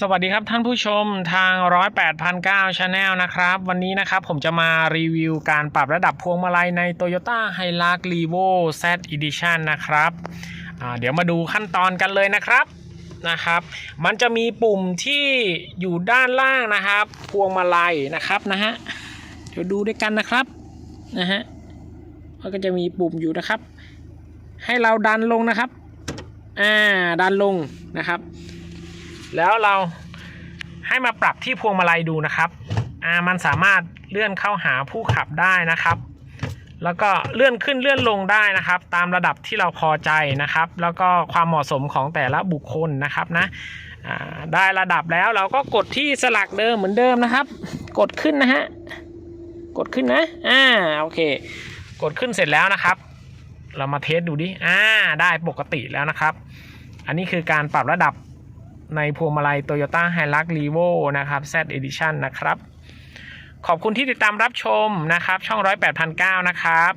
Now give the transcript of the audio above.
สวัสดีครับท่านผู้ชมทาง 108,9 Channel นะครับ วันนี้นะครับผมจะมารีวิวการปรับระดับพวงมาลัยใน Toyota Hilux Revo Z Edition นะครับเดี๋ยวมาดูขั้นตอนกันเลยนะครับนะครับ มันจะมีปุ่มที่อยู่ด้านล่างนะครับ พวงมาลัยนะครับนะฮะเดี๋ยวดูด้วยกันนะครับนะฮะมันก็จะมีปุ่มอยู่นะครับ ให้เราดันลงนะครับอ่าดันลงนะครับ แล้วเราให้มาปรับที่พวงมาลัยดูนะครับอ่ามันสามารถเลื่อนเข้าหาผู้ขับได้นะครับ แล้วก็เลื่อนขึ้นเลื่อนลงได้นะครับ ตามระดับที่เราพอใจนะครับ แล้วก็ความเหมาะสมของแต่ละบุคคลนะครับนะอ่าได้ระดับแล้วเราก็กดที่สลักเดิมเหมือนเดิมนะครับ กดขึ้นนะฮะกดขึ้นนะอ่าโอเค กดขึ้นเสร็จแล้วนะครับ เรามาเทสดูดิอ่าได้ปกติแล้วนะครับ อันนี้คือการปรับระดับ ในพวงมาลัย Toyota Hilux Revo นะครับ Z Edition นะครับ ขอบคุณที่ติดตามรับชมนะครับ ช่อง 108,009 นะครับ